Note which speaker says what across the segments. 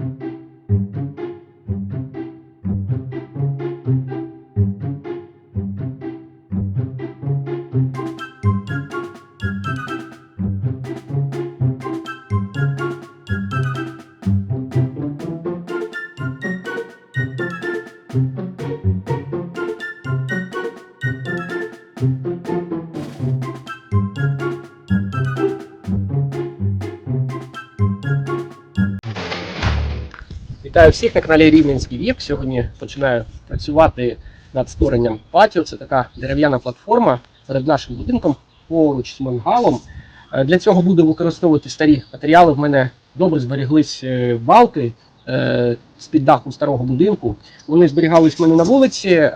Speaker 1: Thank you. Вітаю всіх на каналі Рівненський Вік. Сьогодні починаю працювати над створенням патіо. Це така дерев'яна платформа перед нашим будинком поруч з мангалом. Е, Для цього буду використовувати старі матеріали. В мене добре зберіглись е, балки е, з-під даху старого будинку. Вони зберігались в мене на вулиці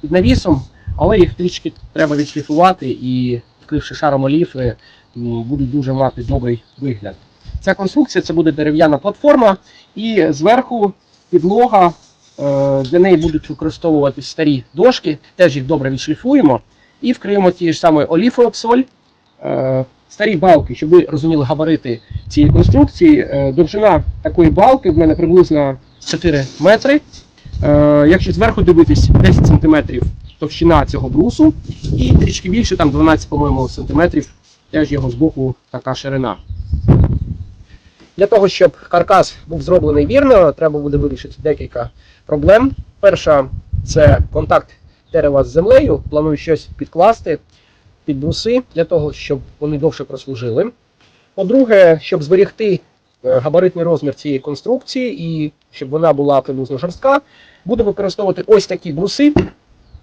Speaker 1: під навісом, але їх трішки треба відшліфувати і, вкривши шаром оліфи, будуть дуже мати добрий вигляд. Ця конструкція це буде дерев'яна платформа, і зверху підлога. е, Для неї будуть використовувати старі дошки, теж їх добре відшліфуємо і вкриємо ті ж самої оліфооксоль. Е, Старі балки, щоб ви розуміли габарити цієї конструкції. е, Довжина такої балки в мене приблизно 4 метри. Якщо зверху дивитись 10 см товщина цього брусу, і трішки більше, там 12, по-моєму, сантиметрів, теж його з боку така ширина. Для того, щоб каркас був зроблений вірно, треба буде вирішити декілька проблем. Перша це контакт дерева з землею. Планую щось підкласти під бруси для того, щоб вони довше прослужили. По-друге, щоб зберігти е, габаритний розмір цієї конструкції і щоб вона була приблизно жорстка, буду використовувати ось такі бруси.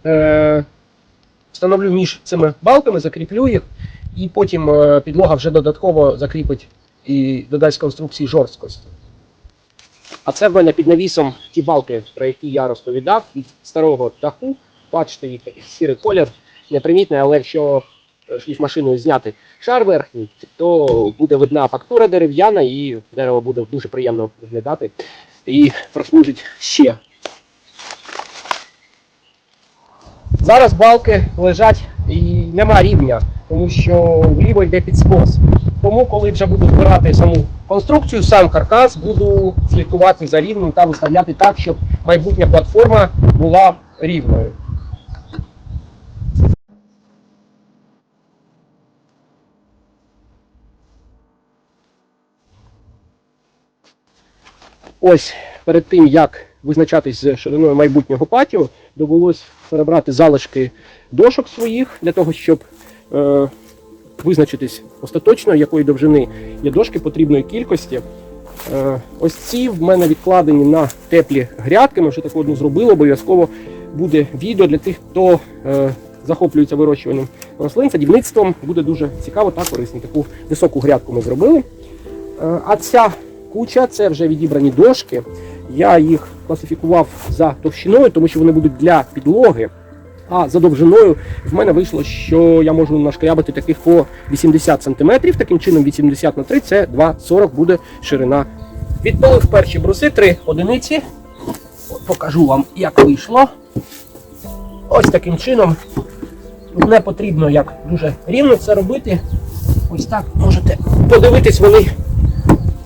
Speaker 1: Е, Встановлю між цими балками, закріплю їх, і потім е, підлога вже додатково закріпить і додасть конструкції жорсткості. А це в мене під навісом ті балки, про які я розповідав, від старого даху. Бачите, їх сірий колір, непримітний, але якщо е, шліфмашиною зняти шар верхній, то буде видна фактура дерев'яна і дерево буде дуже приємно виглядати і прослужить ще. Зараз балки лежать і нема рівня, тому що вліво йде підскос. Тому, коли вже буду збирати саму конструкцію, сам каркас, буду слідкувати за рівнем та виставляти так, щоб майбутня платформа була рівною. Ось перед тим, як визначатись з шириною майбутнього патіо, довелось перебрати залишки дошок своїх для того, щоб е, визначитись остаточно, якої довжини є дошки потрібної кількості. Е, ось ці в мене відкладені на теплі грядки. Ми вже таку одну зробили. Обов'язково буде відео для тих, хто е, захоплюється вирощуванням рослин, садівництвом. Буде дуже цікаво та корисно. Таку високу грядку ми зробили. Е, а ця куча це вже відібрані дошки. Я їх класифікував за товщиною, тому що вони будуть для підлоги. А за довжиною в мене вийшло, що я можу нашкрябати таких по 80 см. Таким чином 80 на 3 це 2,40 буде ширина. Відпалив перші бруси, 3 одиниці. От покажу вам, як вийшло. Ось таким чином. Не потрібно як дуже рівно це робити. Ось так можете подивитись, вони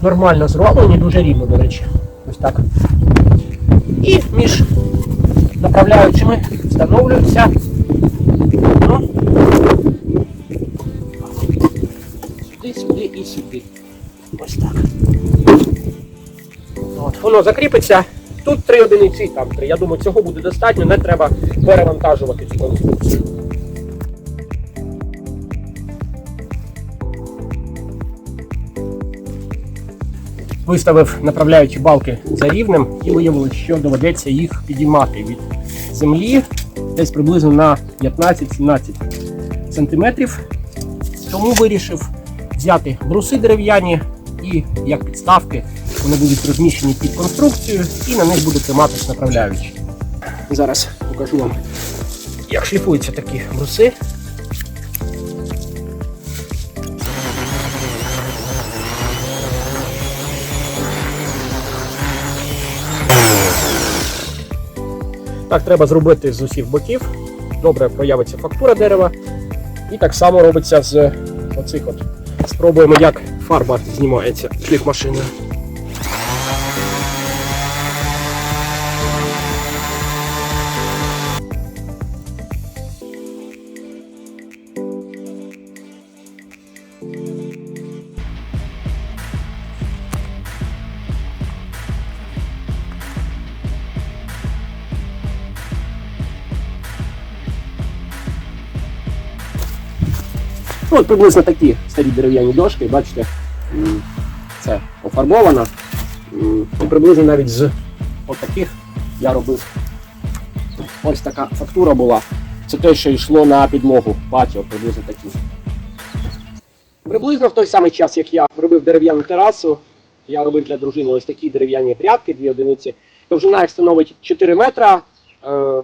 Speaker 1: нормально зроблені, дуже рівно, до речі. Ось так. І між направляючими встановлюються. Ну, Сюди, сюди і сюди. Ось так. От, воно закріпиться. Тут три одиниці, там три. Я думаю, цього буде достатньо, не треба перевантажувати цю конструкцію. Виставив направляючі балки за рівнем і виявилось, що доведеться їх підіймати від землі десь приблизно на 15-17 сантиметрів. Тому вирішив взяти бруси дерев'яні і як підставки вони будуть розміщені під конструкцією і на них буде триматись направляючі. Зараз покажу вам, як шліфуються такі бруси. Так треба зробити з усіх боків. Добре проявиться фактура дерева. І так само робиться з оцих от. Спробуємо, як фарба знімається шліфмашиною. Ну, от приблизно такі старі дерев'яні дошки, бачите, це офарбовано. І приблизно навіть з отаких я робив. Ось така фактура була. Це те, що йшло на підлогу патіо, приблизно такі. Приблизно в той самий час, як я робив дерев'яну терасу, я робив для дружини ось такі дерев'яні грядки, дві одиниці. Довжина їх становить 4 метра, е,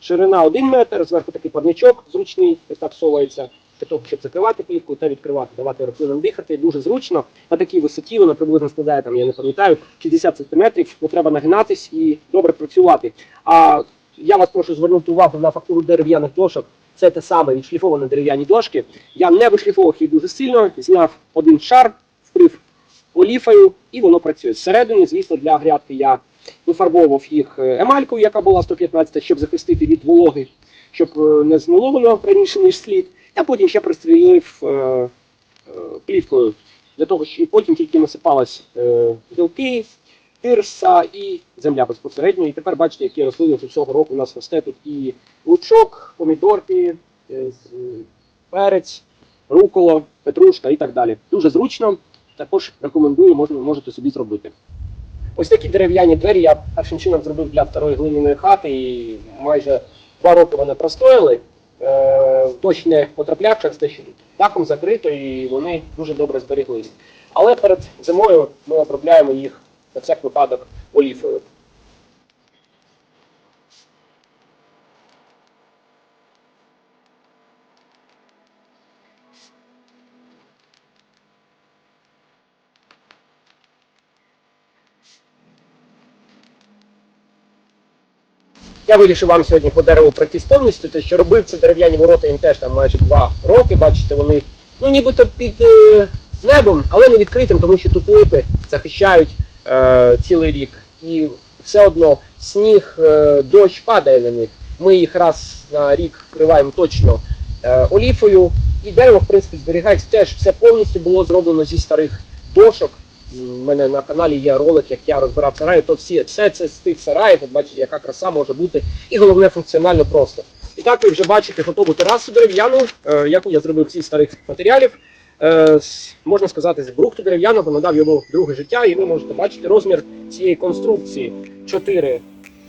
Speaker 1: ширина 1 метр, зверху такий парничок зручний, так совається, для того, щоб закривати плівку та відкривати, давати рослинам дихати. Дуже зручно. На такій висоті вона приблизно складає, там, я не пам'ятаю, 60 см, бо треба нагинатись і добре працювати. А я вас прошу звернути увагу на фактуру дерев'яних дошок. Це те саме відшліфовані дерев'яні дошки. Я не вишліфовував їх дуже сильно, зняв один шар, вкрив оліфою, і воно працює. Зсередині, звісно, для грядки я вифарбовував їх е, емалькою, яка була 115, щоб захистити від вологи, щоб е, не змило раніше, ніж слід. А потім ще пристрілив е, е, плівкою для того, що і потім тільки насипалась е, білки, тирса і земля безпосередньо. І тепер бачите, які рослини тут цього року у нас росте тут і лучок, помідорки, перець, руколо, петрушка і так далі. Дуже зручно. Також рекомендую, можете собі зробити. Ось такі дерев'яні двері я першим чином зробив для второї глиняної хати, і майже два роки вони простояли. Е, дощ не потрапляв через те, що дахом закрито, і вони дуже добре зберіглися. Але перед зимою ми обробляємо їх на всяк випадок оліфою. Я вирішив вам сьогодні по дереву пройтись повністю, те, що робив це дерев'яні ворота їм теж там майже два роки. Бачите, вони ну нібито під е, небом, але не відкритим, тому що тут липи захищають е, цілий рік. І все одно сніг, е, дощ падає на них. Ми їх раз на рік вкриваємо точно е, оліфою. І дерево, в принципі, зберігається теж все повністю було зроблено зі старих дошок. У мене на каналі є ролик, як я розбирав сараї, то всі, все це з тих сараїв, бачите, яка краса може бути, і головне функціонально просто. І так ви вже бачите готову терасу дерев'яну, е, яку я зробив зі старих матеріалів. Е, можна сказати, з брухту дерев'яного надав йому друге життя, і ви можете бачити розмір цієї конструкції 4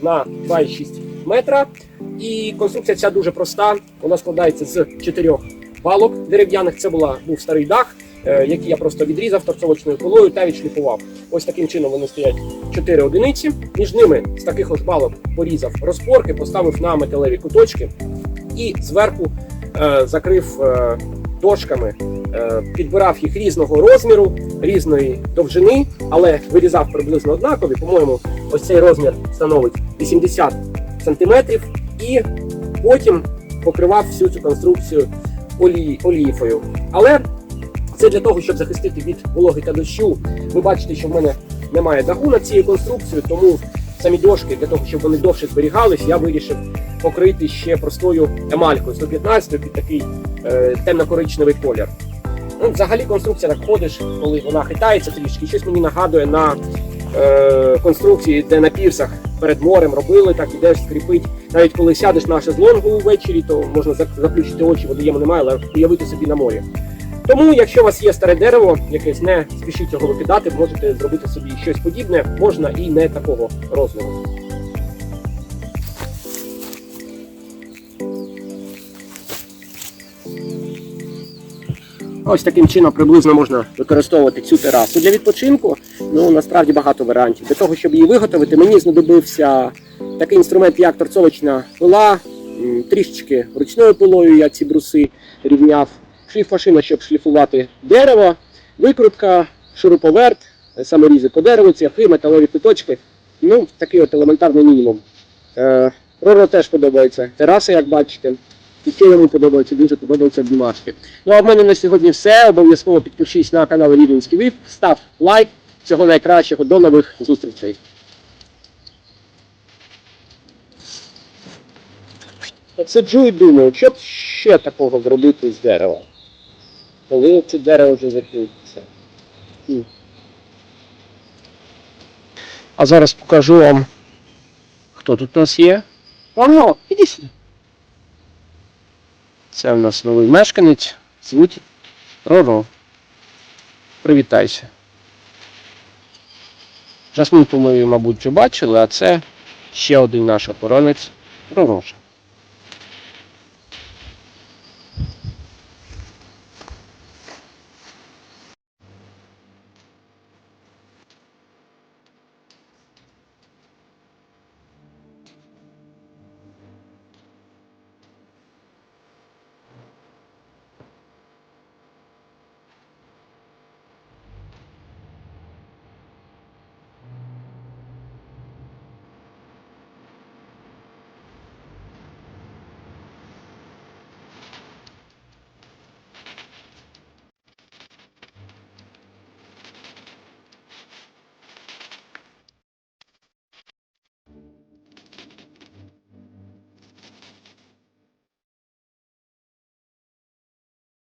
Speaker 1: на 2,6 метра. І конструкція ця дуже проста. Вона складається з чотирьох балок дерев'яних. Це була, був старий дах, е, який я просто відрізав торцовочною пилою та відшліфував. Ось таким чином вони стоять 4 одиниці. Між ними з таких ось балок порізав розпорки, поставив на металеві куточки і зверху е, закрив е, дошками, підбирав їх різного розміру, різної довжини, але вирізав приблизно однакові. По-моєму, ось цей розмір становить 80 сантиметрів, і потім покривав всю цю конструкцію олії, оліфою. Але це для того, щоб захистити від вологи та дощу. Ви бачите, що в мене немає даху над цією конструкцією, тому самі дошки для того, щоб вони довше зберігались, я вирішив покрити ще простою емалькою 115 під такий е, темно-коричневий колір. Ну, взагалі конструкція так ходиш, коли вона хитається трішки, щось мені нагадує на е, конструкції, де на пірсах перед морем робили, так ідеш скріпить. Навіть коли сядеш на шезлонгу ввечері, то можна заплющити очі, водієм немає, але уявити собі на морі. Тому, якщо у вас є старе дерево, якесь не спішіть його викидати, можете зробити собі щось подібне, можна і не такого розміру. Ось таким чином приблизно можна використовувати цю терасу для відпочинку. Ну насправді багато варіантів. Для того, щоб її виготовити, мені знадобився такий інструмент, як торцовочна пила, трішечки ручною пилою я ці бруси рівняв, шліфмашина, щоб шліфувати дерево, викрутка, шуруповерт, саморізи по дереву, цвяхи, металеві куточки. Ну, такий от елементарний мінімум. Е, Роро теж подобається. Тераса, як бачите. Ще йому подобається, дуже подобаються бумажки. Ну а в мене на сьогодні все. Обов'язково підпишись на канал Рівненський Вив, став лайк. Всього найкращого, до нових зустрічей. Сиджу і думаю, що б ще такого зробити з дерева. Коли це дерево вже закінчиться. М. А зараз покажу вам, хто тут у нас є. Ого, іди сюди. Це в нас новий мешканець звуть Роро. Привітайся. Жасминку ми, мабуть, вже бачили, а це ще один наш охоронець Ророша.